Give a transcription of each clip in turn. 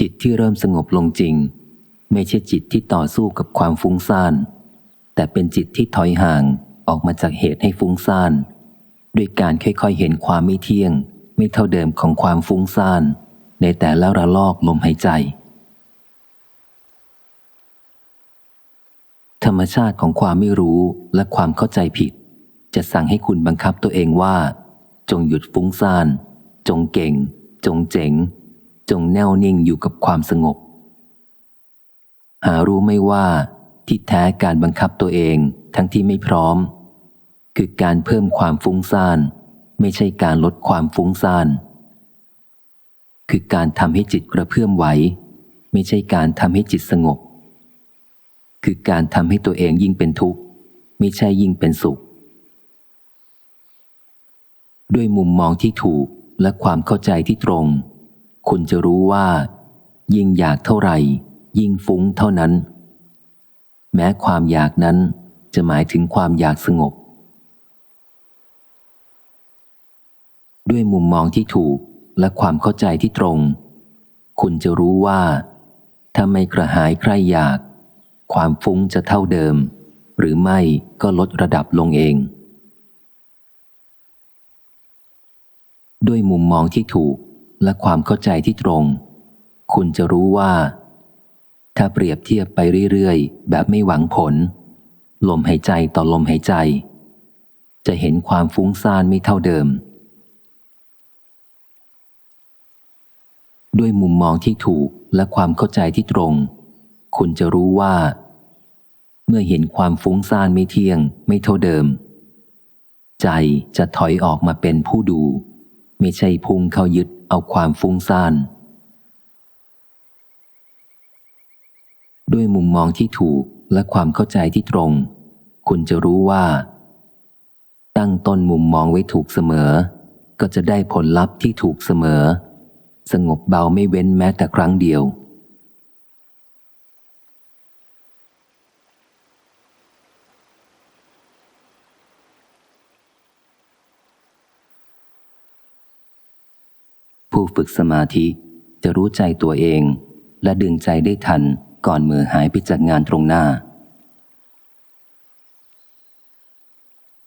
จิตที่เริ่มสงบลงจริง ไม่ใช่จิตที่ต่อสู้กับความฟุ้งซ่าน แต่เป็นจิตที่ถอยห่างออกมาจากเหตุให้ฟุ้งซ่านด้วยการค่อยๆเห็นความไม่เที่ยง ไม่เท่าเดิมของความฟุ้งซ่าน ในแต่ละระลอกลมหายใจ ธรรมชาติของความไม่รู้และความเข้าใจผิด จะสั่งให้คุณบังคับตัวเองว่า จงหยุดฟุ้งซ่าน จงเก่ง จงเจ๋ง จงแน่วนิ่งอยู่กับความสงบ หารู้ไม่ว่าที่แท้การบังคับตัวเองทั้งที่ไม่พร้อม คือการเพิ่มความฟุ้งซ่าน ไม่ใช่การลดความฟุ้งซ่าน คือการทำให้จิตกระเพื่อมไหว ไม่ใช่การทำให้จิตสงบ คือการทำให้ตัวเองยิ่งเป็นทุกข์ ไม่ใช่ยิ่งเป็นสุข ด้วยมุมมองที่ถูกและความเข้าใจที่ตรง คุณจะรู้ว่า ยิ่งอยากเท่าไหร่ ยิ่งฟุ้งเท่านั้น แม้ความอยากนั้นจะหมายถึงความอยากสงบ ด้วยมุมมองที่ถูกและความเข้าใจที่ตรง คุณจะรู้ว่า ถ้าไม่กระหายใครอยาก ความฟุ้งจะเท่าเดิม หรือไม่ก็ลดระดับลงเอง ด้วยมุมมองที่ถูก และความเข้าใจที่ตรง คุณจะรู้ว่า ถ้าเปรียบเทียบไปเรื่อยๆ แบบไม่หวังผล ลมหายใจต่อลมหายใจ จะเห็นความฟุ้งซ่านไม่เท่าเดิม ด้วยมุมมองที่ถูกและความเข้าใจที่ตรง คุณจะรู้ว่า เมื่อเห็นความฟุ้งซ่านไม่เที่ยง ไม่เท่าเดิม ใจจะถอยออกมาเป็นผู้ดู ไม่ใช่พุ่งเข้ายึด เอาความฟุ้งซ่าน ด้วยมุมมองที่ถูกและความเข้าใจที่ตรง คุณจะรู้ว่า ตั้งต้นมุมมองไว้ถูกเสมอ ก็จะได้ผลลัพธ์ที่ถูกเสมอ สงบเบาไม่เว้นแม้แต่ครั้งเดียว ผู้ฝึกสมาธิจะรู้ใจตัวเอง และดึงใจได้ทันก่อนมือหายไปจากงานตรงหน้า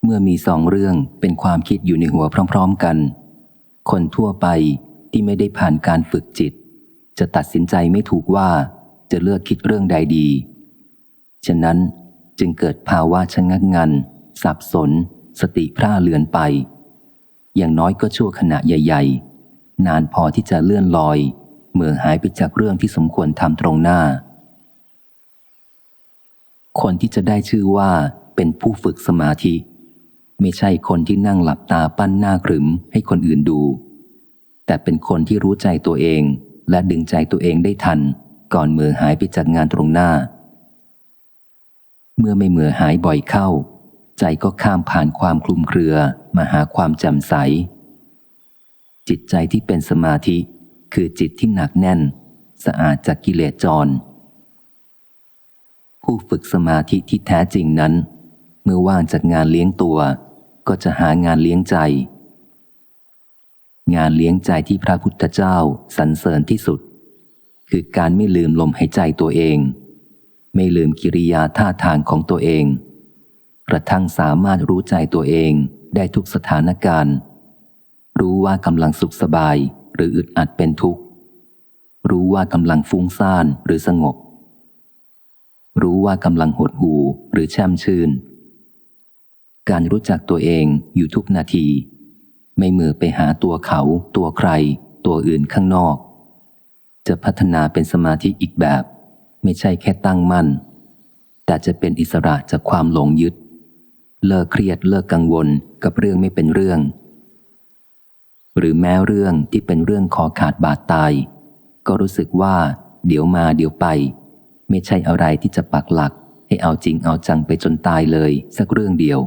เมื่อมีสองเรื่องเป็นความคิดอยู่ในหัวพร้อม ๆกัน คนทั่วไปที่ไม่ได้ผ่านการฝึกจิต จะตัดสินใจไม่ถูกว่าจะเลือกคิดเรื่องใดดี ฉะนั้นจึงเกิดภาวะชะงักงัน สับสน สติพร่าเลือนไป อย่างน้อยก็ชั่วขณะใหญ่ ๆ นานพอที่จะเลื่อนลอยเมื่อหายไปจากเรื่องที่สมควรทำตรงหน้า คนที่จะได้ชื่อว่าเป็นผู้ฝึกสมาธิ ไม่ใช่คนที่นั่งหลับตาปั้นหน้าขรึมให้คนอื่นดู แต่เป็นคนที่รู้ใจตัวเองและดึงใจตัวเองได้ทัน ก่อนมือหายไปจากงานตรงหน้า เมื่อไม่มือหายบ่อยเข้า ใจก็ข้ามผ่านความคลุมเครือมาหาความแจ่มใส จิตใจที่เป็นสมาธิ คือจิตที่หนักแน่น สะอาดจากกิเลสจร ผู้ฝึกสมาธิที่แท้จริงนั้น เมื่อว่างจากงานเลี้ยงตัว ก็จะหางานเลี้ยงใจ งานเลี้ยงใจที่พระพุทธเจ้าสรรเสริญที่สุด คือการไม่ลืมลมหายใจตัวเอง ไม่ลืมกิริยาท่าทางของตัวเอง กระทั่งสามารถรู้ใจตัวเองได้ทุกสถานการณ์ รู้ว่ากำลังสุขสบายหรืออึดอัดเป็นทุกข์ รู้ว่ากำลังฟุ้งซ่านหรือสงบ รู้ว่ากำลังหดหูหรือแช่มชื่น การรู้จักตัวเองอยู่ทุกนาที ไม่มือไปหาตัวเขา ตัวใคร ตัวอื่นข้างนอก จะพัฒนาเป็นสมาธิอีกแบบ ไม่ใช่แค่ตั้งมั่น แต่จะเป็นอิสระจากความหลงยึด เลิกเครียดเลิกกังวลกับเรื่องไม่เป็นเรื่อง หรือแม้เรื่องที่เป็นเรื่องคอขาดบาดตาย ก็รู้สึกว่า เดี๋ยวมาเดี๋ยวไป ไม่ใช่อะไรที่จะปักหลัก ให้เอาจริงเอาจังไปจนตายเลย สักเรื่องเดียว